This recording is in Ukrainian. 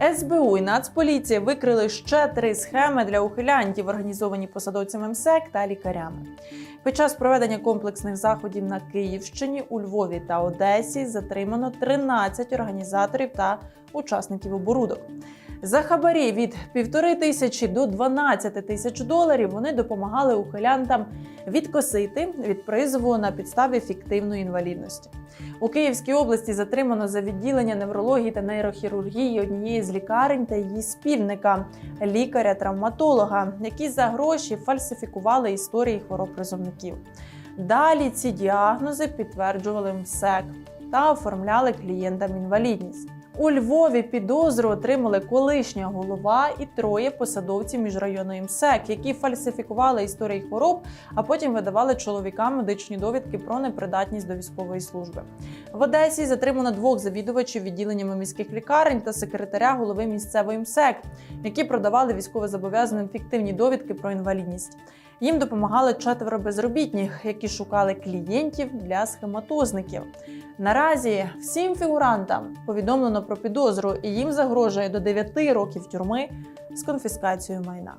СБУ і Нацполіція викрили ще три схеми для ухилянтів, організовані посадовцями МСЕК та лікарями. Під час проведення комплексних заходів на Київщині, у Львові та Одесі затримано 13 організаторів та учасників оборудок. За хабарі від півтори тисячі до 12 тисяч доларів вони допомагали ухилянтам відкосити від призову на підставі фіктивної інвалідності. У Київській області затримано за відділення неврології та нейрохірургії однієї з лікарень та її спільника, лікаря-травматолога, які за гроші фальсифікували історії хвороб призовників. Далі ці діагнози підтверджували МСЕК та оформляли клієнтам інвалідність. У Львові підозру отримали колишня голова і троє посадовців міжрайонної МСЕК, які фальсифікували історії хвороб, а потім видавали чоловікам медичні довідки про непридатність до військової служби. В Одесі затримано двох завідувачів відділеннями міських лікарень та секретаря голови місцевої МСЕК, які продавали військовозобов'язаним фіктивні довідки про інвалідність. Їм допомагали четверо безробітних, які шукали клієнтів для схематозників. Наразі всім фігурантам повідомлено про підозру, і їм загрожує до 9 років тюрми з конфіскацією майна.